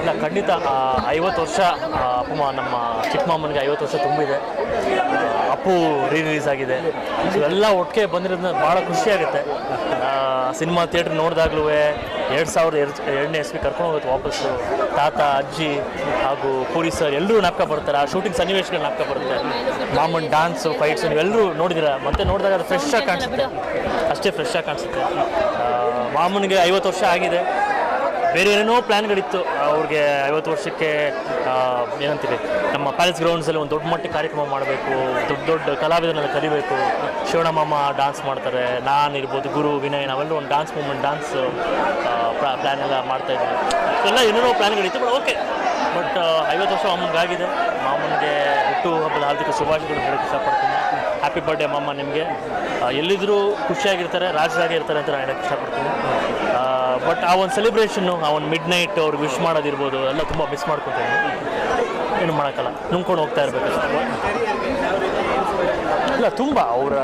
ಇಲ್ಲ, ಖಂಡಿತ ಐವತ್ತು ವರ್ಷ ಅಪ್ಪಮ್ಮ ಅಪ್ಪ ನಮ್ಮ ಚಿಕ್ಕ ಮಾಮನಿಗೆ ಐವತ್ತು ವರ್ಷ ತುಂಬಿದೆ. ಅಪ್ಪು ರೀ ರಿಲೀಸ್ ಆಗಿದೆ. ಇವೆಲ್ಲ ಒಟ್ಟಿಗೆ ಬಂದಿರೋದ್ರಿಂದ ಭಾಳ ಖುಷಿಯಾಗುತ್ತೆ ಸಿನಿಮಾ ಥಿಯೇಟ್ರ್ ನೋಡಿದಾಗ್ಲೂ ಎರಡು ಸಾವಿರದ ಎರಡು, ಎರಡನೇ ಇಸ್ವಿ ಕರ್ಕೊಂಡು ಹೋಗುತ್ತೆ ವಾಪಸ್ಸು. ತಾತ, ಅಜ್ಜಿ ಹಾಗೂ ಪೂರಿ ಸರ್ ಎಲ್ಲರೂ ನಾಟಕ ಬರ್ತಾರೆ ಆ ಶೂಟಿಂಗ್ ಸನ್ನಿವೇಶಗಳು ನಾಟಕ ಬರುತ್ತೆ. ಮಾಮನ್ ಡಾನ್ಸು ಫೈಟ್ಸು ನೀವೆಲ್ಲರೂ ನೋಡಿದಿರ. ಮತ್ತೆ ನೋಡಿದಾಗ ಅದು ಫ್ರೆಶ್ ಆಗಿ ಕಾಣಿಸುತ್ತೆ. ಅಷ್ಟೇ ಫ್ರೆಶ್ ಆಗಿ ಕಾಣಿಸುತ್ತೆ. ಮಾಮನಿಗೆ ಐವತ್ತು ವರ್ಷ ಆಗಿದೆ. ಬೇರೆ ಏನೇನೋ ಪ್ಲ್ಯಾನ್ಗಳಿತ್ತು ಅವ್ರಿಗೆ ಐವತ್ತು ವರ್ಷಕ್ಕೆ ಏನಂತೀವಿ ನಮ್ಮ ಪ್ಯಾಲೇಸ್ ಗ್ರೌಂಡ್ಸಲ್ಲಿ ಒಂದು ದೊಡ್ಡ ಮಟ್ಟ ಕಾರ್ಯಕ್ರಮ ಮಾಡಬೇಕು, ದೊಡ್ಡ ದೊಡ್ಡ ಕಲಾವಿದರನ್ನೆಲ್ಲ ಕಲಿಬೇಕು. ಶಿವಣ ಮಾಮ ಡಾನ್ಸ್ ಮಾಡ್ತಾರೆ, ನಾನು ಇರ್ಬೋದು, ಗುರು, ವಿನಯ್ ನಾವೆಲ್ಲ ಒಂದು ಡಾನ್ಸ್ ಮೂಮೆಂಟ್ ಡಾನ್ಸ್ ಪ್ಲ್ಯಾನ್ ಎಲ್ಲ ಮಾಡ್ತಾ ಇದ್ವಿ ಎಲ್ಲ ಏನೇನೋ ಪ್ಲ್ಯಾನ್ಗಳಿತ್ತು ಬಟ್ ಓಕೆ ಬಟ್ ಐವತ್ತು ವರ್ಷ ಮಾಮನಿಗಾಗಿದೆ ಮಾಮನಿಗೆ ಹುಟ್ಟು ಹಬ್ಬದ ಹಾರ್ದಿಕ ಶುಭಾಶಯಗಳು ಹೇಳಕ್ಕೆ ಇಷ್ಟಪಡ್ತೀನಿ. ಹ್ಯಾಪಿ ಬರ್ಡೇ ಮಾಮ ನಿಮಗೆ. ಎಲ್ಲಿದ್ದರೂ ಖುಷಿಯಾಗಿರ್ತಾರೆ, ರಾಜರಾಗಿ ಇರ್ತಾರೆ ಅಂತ ನಾನು ಹೇಳಕ್ಕೆ ಇಷ್ಟಪಡ್ತೀನಿ. ಬಟ್ ಆ ಒಂದು ಸೆಲೆಬ್ರೇಷನ್ನು ಆ ಒಂದು ಮಿಡ್ ನೈಟ್ ಅವ್ರಿಗೆ ವಿಶ್ ಮಾಡೋದಿರ್ಬೋದು, ಎಲ್ಲ ತುಂಬ ಮಿಸ್ ಮಾಡ್ಕೊತೀನಿ. ಏನು ಮಾಡೋಕ್ಕಲ್ಲ, ನುಂಗ್ಕೊಂಡು ಹೋಗ್ತಾ ಇರಬೇಕು ಇಲ್ಲ, ತುಂಬ ಅವರ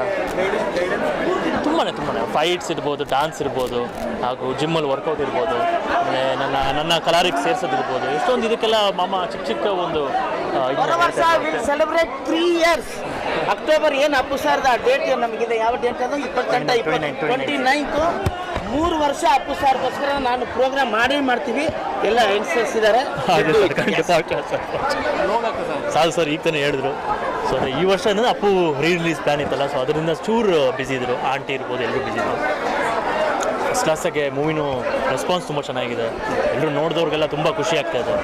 ತುಂಬಾ ತುಂಬಾ ಫೈಟ್ಸ್ ಇರ್ಬೋದು ಡಾನ್ಸ್ ಇರ್ಬೋದು. ಹಾಗೂ ಜಿಮ್ಮಲ್ಲಿ ವರ್ಕೌಟ್ ಇರ್ಬೋದು ಆಮೇಲೆ ನನ್ನ ನನ್ನ ಕಲಾರಿಗೆ ಸೇರಿಸೋದಿರ್ಬೋದು ಎಷ್ಟೊಂದು ಇದಕ್ಕೆಲ್ಲ ಮಾಮ ಚಿಕ್ಕ ಚಿಕ್ಕ ಒಂದು. ಸೆಲೆಬ್ರೇಟ್ ತ್ರೀ ಇಯರ್ಸ್ ಅಕ್ಟೋಬರ್ ಏನು ಅಪ್ಪು ಆ ಡೇಟ್ ನಮಗಿದೆ ಯಾವ ಡೇಟ್ ಅದು? ಇಪ್ಪತ್ತೆಂಟ 29, ಟ್ವೆಂಟಿ ನೈನ್ತು ಮೂರು ವರ್ಷ ಅಪ್ಪು ಸಾರ್ಗೋಸ್ಕರ ನಾನು ಪ್ರೋಗ್ರಾಮ್ ಮಾಡೇ ಮಾಡ್ತೀವಿ. ಎಲ್ಲ ಯಂಗ್ಸ್ಟರ್ಸ್ ಇದ್ದಾರೆ ಹಾಗೆ ಸರ್ ಈಗ ತಾನೇ ಹೇಳಿದ್ರು. ಸೊ ಈ ವರ್ಷ ಅಂದರೆ ಅಪ್ಪು ರೀ ರಿಲೀಸ್ ಪ್ಲಾನ್ ಇತ್ತಲ್ಲ ಸೊ ಅದರಿಂದ ಚೂರು ಬಿಸಿ ಇದ್ರು. ಆಂಟಿ ಇರ್ಬೋದು ಎಲ್ಲರೂ ಬಿಸಿ ಇದ್ರು. ಕ್ಲಾಸಾಗೆ ಮೂವಿನೂ ರೆಸ್ಪಾನ್ಸ್ ತುಂಬ ಚೆನ್ನಾಗಿದೆ. ಎಲ್ಲರೂ ನೋಡಿದವ್ರಿಗೆಲ್ಲ ತುಂಬ ಖುಷಿ ಆಗ್ತಾ ಇದೆ.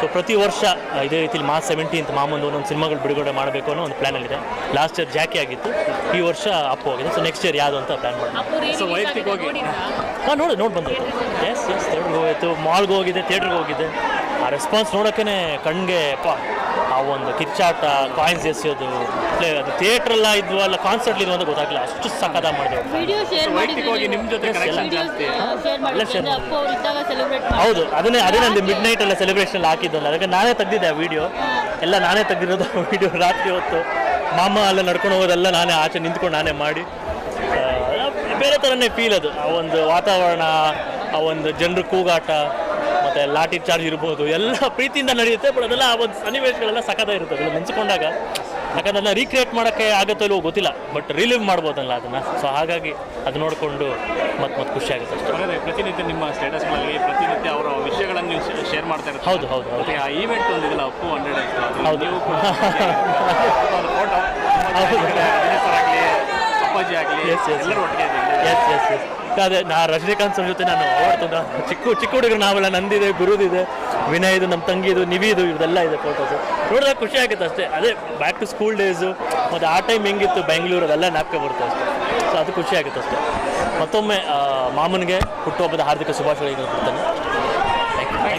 ಸೊ ಪ್ರತಿ ವರ್ಷ ಇದೇ ರೀತಿಲಿ ಮಾರ್ಚ್ ಸೆವೆಂಟೀನ್ತ್ ಮಾಮೂಲು ಒಂದೊಂದು ಸಿನಿಮಾಗಳು ಬಿಡುಗಡೆ ಮಾಡಬೇಕು ಅನ್ನೋ ಒಂದು ಪ್ಲ್ಯಾನಲ್ಲಿದೆ ಲಾಸ್ಟ್ ಇಯರ್ ಜಾಕಿ ಆಗಿತ್ತು. ಈ ವರ್ಷ ಅಪ್ಪು ಹೋಗಿದೆ. ಸೊ ನೆಕ್ಸ್ಟ್ ಇಯರ್ ಯಾವುದು ಅಂತ ಪ್ಲ್ಯಾನ್ ಮಾಡಿ ಸೊ ವೈಯಕ್ತಿಕವಾಗಿ ಹಾಂ ನೋಡಿ ನೋಡಿ ಬಂದಿತ್ತು ಎಸ್ ಎಸ್ ಥಿಯೇಟ್ರಿಗೆ ಹೋಗಿತ್ತು ಮಾಲ್ಗೆ ಹೋಗಿದೆ ಥಿಯೇಟ್ರಿಗೆ ಹೋಗಿದ್ದೆ ಆ ರೆಸ್ಪಾನ್ಸ್ ನೋಡೋಕ್ಕೇ ಕಣ್ಗೆ ಪಾ ಆ ಒಂದು ಕಿಚ್ಚಾಟ ಕಾಯಿನ್ಸ್ ಎಸೆಯೋದು ಪ್ಲೇ ಅದು ಥಿಯೇಟ್ರೆಲ್ಲ ಇದ್ವು ಅಲ್ಲ ಕಾನ್ಸರ್ಟ್ ಇದ್ವು ಅಂತ ಗೊತ್ತಾಗಲಿಲ್ಲ. ಅಷ್ಟು ಸಕ್ಕದ ಮಾಡಿದ್ರು ವಿಡಿಯೋ ಶೇರ್ ವೈಯಕ್ತಿಕವಾಗಿ ನಿಮ್ಮ ಜೊತೆ ಕನೆಕ್ಷನ್ ವಿಡಿಯೋಸ್ ಜಾಸ್ತಿ. ಶೇರ್ ಮಾಡಿದ್ರೆ ಅಪ್ಪ ಅವ್ರು ಇದ್ದಾಗ ಸೆಲೆಬ್ರೇಟ್ ಹೌದು ಅದನ್ನೇ ಅದೇ ನಂದು ಮಿಡ್ ನೈಟ್ ಎಲ್ಲ ಸೆಲೆಬ್ರೇಷನ್ ಹಾಕಿದ್ದಲ್ಲ. ಅದಕ್ಕೆ ನಾನೇ ತೆಗ್ದಿದ್ದೆ ಆ ವಿಡಿಯೋ ಎಲ್ಲ ನಾನೇ ತೆಗ್ದಿರೋದು ವಿಡಿಯೋ ರಾತ್ರಿ ಹೊತ್ತು. ಮಾಮ ಅಲ್ಲ ನಡ್ಕೊಂಡು ಹೋಗೋದೆಲ್ಲ ನಾನೇ ಆಚೆ ನಿಂತ್ಕೊಂಡು ನಾನೇ ಮಾಡಿ. ಬೇರೆ ಥರನೇ ಫೀಲ್ ಅದು. ಆ ಒಂದು ವಾತಾವರಣ ಆ ಒಂದು ಜನರ ಕೂಗಾಟ ಮತ್ತು ಲಾಠಿ ಚಾರ್ಜ್ ಇರ್ಬೋದು ಎಲ್ಲ ಪ್ರೀತಿಯಿಂದ ನಡೆಯುತ್ತೆ ಬಟ್ ಅದೆಲ್ಲ ಆ ಒಂದು ಸನ್ನಿವೇಶಗಳೆಲ್ಲ ಸಖದ ಇರುತ್ತೆ ಅದನ್ನ ನೆಂಚಿಕೊಂಡಾಗ ಯಾಕಂದ್ರೆ ಅದನ್ನ ರೀಕ್ರಿಯೇಟ್ ಮಾಡೋಕ್ಕೆ ಆಗುತ್ತೋ ಇಲ್ವೋ ಗೊತ್ತಿಲ್ಲ ಬಟ್ ರಿಲೀವ್ ಮಾಡ್ಬೋದಲ್ಲ ಅದನ್ನು. ಸೊ ಹಾಗಾಗಿ ಅದು ನೋಡಿಕೊಂಡು ಮತ್ತೆ ಮತ್ತೆ ಖುಷಿ ಆಗುತ್ತೆ ಅಷ್ಟೇ. ಪ್ರತಿನಿತ್ಯ ನಿಮ್ಮ ಸ್ಟೇಟಸ್ಗಳಲ್ಲಿ ಪ್ರತಿನಿತ್ಯ ಅವರ ವಿಷಯಗಳನ್ನು ನೀವು ಶೇರ್ ಮಾಡ್ತಾ ಇರುತ್ತೆ ಹೌದು ಹೌದು ಹೌದು. ಆ ಈವೆಂಟ್ ಒಂದಿದೆಲ್ಲ ಅಪ್ಪು ಹಂಡ್ರೆಡ್ ಹೌದು. ಫೋಟೋ ಆಗಲಿ ಅಪ್ಪಾಜಿ ಆಗಲಿ. ಎಲ್ಲರೂ ಒಟ್ಟಿಗೆ ಎಸ್ ಎಸ್ ಎಸ್ ಅದೇ ನಾ ರಜನಿಕಾಂತ್ ಸರ್ ಜೊತೆ ನಾನು ಓಡ್ತದ ಚಿಕ್ಕ ಚಿಕ್ಕ ಹುಡುಗರು ನಾವೆಲ್ಲ ನಂದಿದೆ, ಗುರುದಿದೆ, ವಿನಯ್ದು ನಮ್ಮ ತಂಗಿದು, ನಿವಿದು ಇದೆಲ್ಲ ಇದೆ ಫೋಟೋಸು ನೋಡಿದ್ರೆ ಖುಷಿ ಆಗುತ್ತೆ ಅಷ್ಟೇ. ಅದೇ ಬ್ಯಾಕ್ ಟು ಸ್ಕೂಲ್ ಡೇಸು ಮತ್ತು ಆ ಟೈಮ್ ಹೆಂಗಿತ್ತು ಬೆಂಗಳೂರು ಅದೆಲ್ಲ ನಾಪ್ಕ ಬರುತ್ತೆ ಅಷ್ಟೇ. ಸೊ ಅದು ಖುಷಿ ಆಗುತ್ತೆ ಅಷ್ಟೇ. ಮತ್ತೊಮ್ಮೆ ಮಾಮನಿಗೆ ಹುಟ್ಟುಹಬ್ಬದ ಹಾರ್ದಿಕ ಶುಭಾಶಯಗಳನ್ನು ಕೊಡ್ತೇನೆ.